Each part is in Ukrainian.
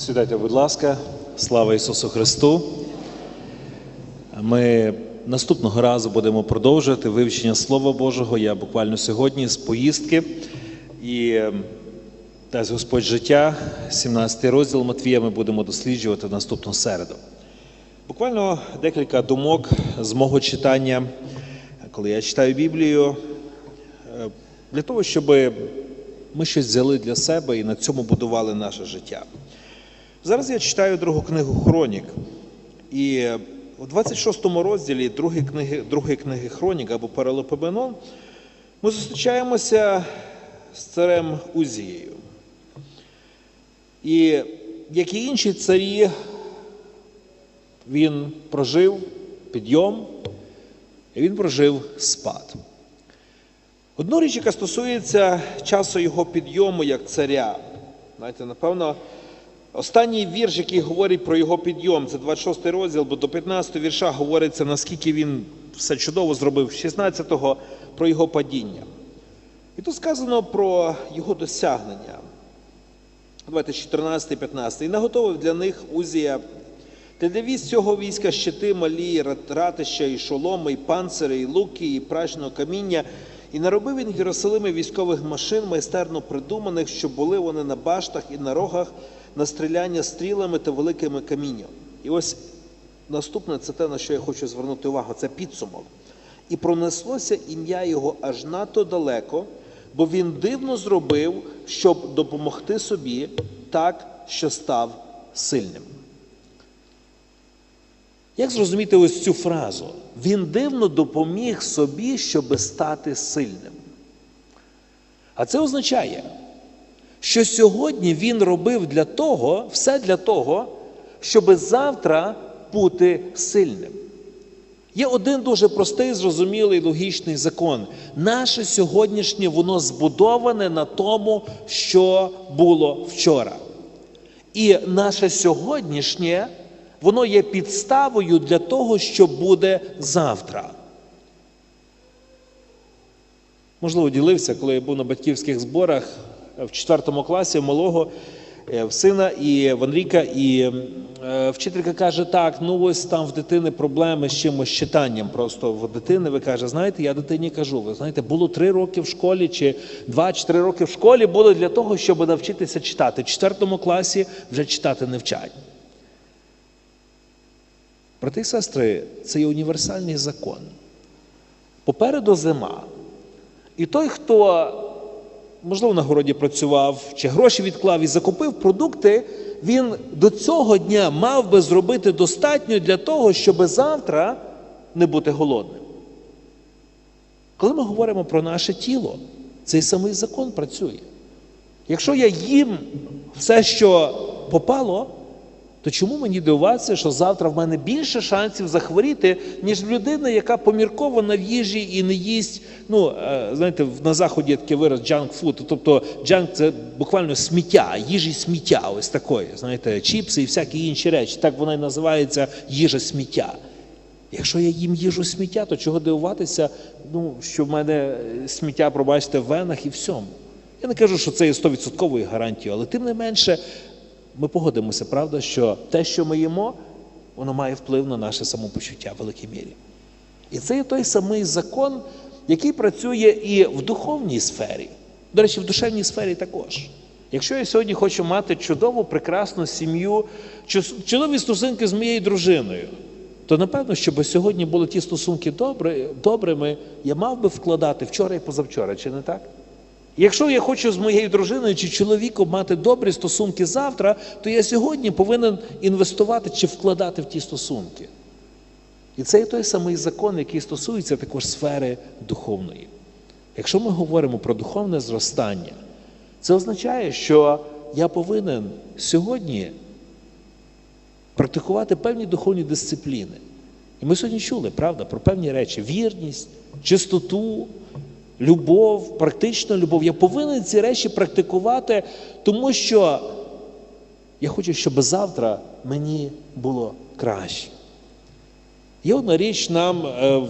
Сідайте, будь ласка, слава Ісусу Христу. Ми наступного разу будемо продовжувати вивчення Слова Божого. Я буквально сьогодні з поїздки і е, дасть Господь життя, 17 розділ Матвія, ми будемо досліджувати наступну середу. Буквально декілька думок з мого читання, коли я читаю Біблію, е, для того, щоб ми щось взяли для себе і на цьому будували наше життя. Зараз я читаю другу книгу Хронік. І у 26 розділі другої книги, другої книги Хронік або Паралопоменон ми зустрічаємося з царем Узією. І як і інші царі, він прожив підйом, і він прожив спад. Одну річ, яка стосується часу його підйому як царя, знаєте, напевно, останній вірш, який говорить про його підйом, це 26 розділ, бо до 15 вірша говориться, наскільки він все чудово зробив, 16-го про його падіння. І тут сказано про його досягнення. Давайте 14, 15. І наготовив для них Узія. Для військ цього війська щити малі, ратища, і шоломи, і панцири, і луки, і прачного каміння. І наробив він Єрусалими військових машин, майстерно придуманих, щоб були вони на баштах і на рогах на стріляння стрілами та великими камінням. І ось наступне це те, на що я хочу звернути увагу, це підсумок. І пронеслося ім'я його аж надто далеко, бо він дивно зробив, щоб допомогти собі так, що став сильним. Як зрозуміти ось цю фразу? Він дивно допоміг собі, щоб стати сильним. А це означає, що сьогодні він робив для того, все для того, щоб завтра бути сильним. Є один дуже простий, зрозумілий логічний закон. Наше сьогоднішнє воно збудоване на тому, що було вчора. І наше сьогоднішнє воно є підставою для того, що буде завтра. Можливо, ділився, коли я був на батьківських зборах в 4 класі малого в сина і в Андріка, і е, вчителька каже: так, ну ось там в дитини проблеми з чимось читанням. Просто в дитини ви каже, знаєте, я дитині кажу, ви знаєте, було три роки в школі, чи два чи три роки в школі було для того, щоб навчитися читати. В 4 класі вже читати не вчать. Брати і сестри, це є універсальний закон. Попереду зима. І той, хто, можливо, на городі працював, чи гроші відклав і закупив продукти, він до цього дня мав би зробити достатньо для того, щоб завтра не бути голодним. Коли ми говоримо про наше тіло, цей самий закон працює. Якщо я їм все, що попало, то чому мені дивуватися, що завтра в мене більше шансів захворіти, ніж людина, яка поміркована в їжі і не їсть. Ну, е, знаєте, на заході є такий вираз junk food, тобто junk – це буквально сміття, їжі сміття, ось такої, знаєте, чіпси і всякі інші речі. Так вона і називається їжа сміття. Якщо я їм їжу сміття, то чого дивуватися, ну, що в мене сміття, пробачте, в венах і всьому. Я не кажу, що це є 100% гарантією, але тим не менше ми погодимося, правда, що те, що ми їмо, воно має вплив на наше самопочуття в великій мірі. І це є той самий закон, який працює і в духовній сфері. До речі, в душевній сфері також. Якщо я сьогодні хочу мати чудову, прекрасну сім'ю, чудові стосунки з моєю дружиною, то напевно, щоб сьогодні були ті стосунки добрими, я мав би вкладати вчора і позавчора, чи не так? Якщо я хочу з моєю дружиною чи чоловіком мати добрі стосунки завтра, то я сьогодні повинен інвестувати чи вкладати в ті стосунки. І це є той самий закон, який стосується також сфери духовної. Якщо ми говоримо про духовне зростання, це означає, що я повинен сьогодні практикувати певні духовні дисципліни. І ми сьогодні чули, правда, про певні речі: вірність, чистоту, любов, практична любов. Я повинен ці речі практикувати, тому що я хочу, щоб завтра мені було краще. Є одна річ, нам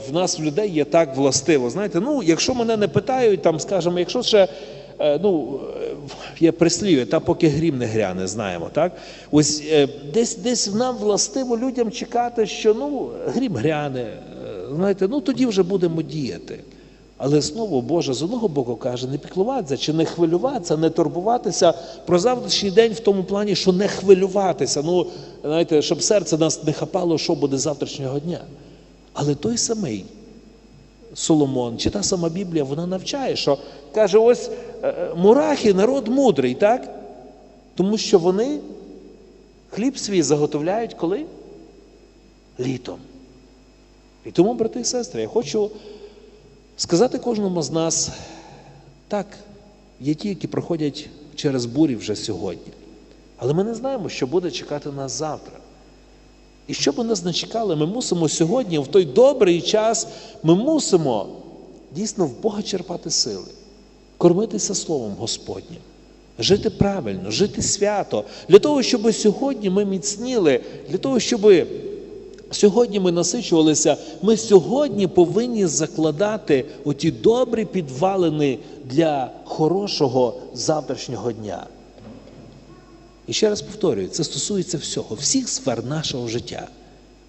в нас в людей є так властиво. Знаєте, ну, якщо мене не питають, там, скажімо, якщо ще е, ну, е, є прислів'я, та поки грім не гряне, знаємо, так? Ось е, десь, десь нам властиво людям чекати, що ну, грім гряне, е, знаєте, ну тоді вже будемо діяти. Але знову Боже з одного боку каже, не піклуватися чи не хвилюватися, не турбуватися про завтрашній день в тому плані, що не хвилюватися. Ну, знаєте, щоб серце нас не хапало, що буде завтрашнього дня. Але той самий Соломон, чи та сама Біблія, вона навчає, що каже: ось е, е, мурахи, народ мудрий, так? Тому що вони хліб свій заготовляють коли? Літом. І тому, брати і сестри, я хочу сказати кожному з нас, так, є ті, які проходять через бурі вже сьогодні. Але ми не знаємо, що буде чекати нас завтра. І що б нас не чекали, ми мусимо сьогодні, в той добрий час, ми мусимо дійсно в Бога черпати сили, кормитися Словом Господнім, жити правильно, жити свято, для того, щоб сьогодні ми міцніли, для того, щоб сьогодні ми насичувалися, ми сьогодні повинні закладати оті добрі підвалини для хорошого завтрашнього дня. І ще раз повторюю, це стосується всього, всіх сфер нашого життя.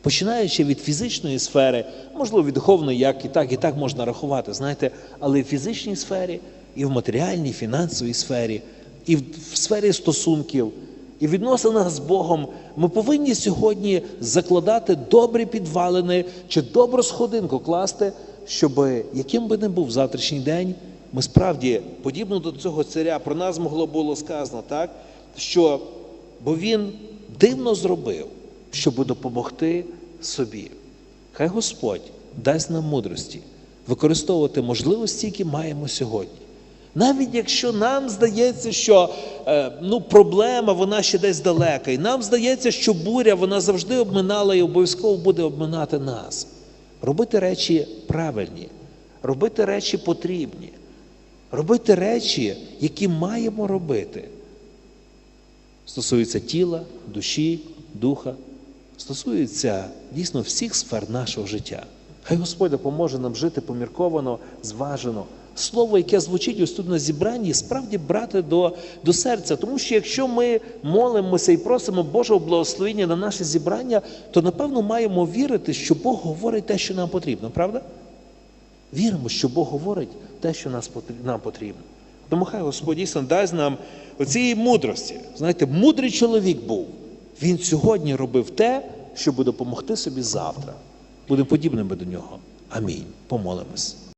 Починаючи від фізичної сфери, можливо, від духовної, як і так, і так можна рахувати, знаєте, але і в фізичній сфері, і в матеріальній, фінансовій сфері, і в сфері стосунків, і відносинах з Богом ми повинні сьогодні закладати добрі підвалини чи добру сходинку класти, щоб яким би не був завтрашній день, ми справді, подібно до цього царя, про нас могло було сказано, так? що бо він дивно зробив, щоб допомогти собі. Хай Господь дасть нам мудрості використовувати можливості, які маємо сьогодні. Навіть якщо нам здається, що е, ну, проблема вона ще десь далека, і нам здається, що буря вона завжди обминала і обов'язково буде обминати нас. Робити речі правильні, робити речі потрібні, робити речі, які маємо робити стосується тіла, душі, духа, стосується дійсно всіх сфер нашого життя. Хай Господь допоможе нам жити помірковано, зважено. Слово, яке звучить ось тут на зібранні, справді брати до, до серця. Тому що якщо ми молимося і просимо Божого благословення на наше зібрання, то напевно маємо вірити, що Бог говорить те, що нам потрібно, правда? Віримо, що Бог говорить те, що нам потрібно. Тому хай Господь дійсно дасть нам оцієї мудрості. Знаєте, мудрий чоловік був. Він сьогодні робив те, щоб допомогти собі завтра. Будемо подібними до нього. Амінь. Помолимось.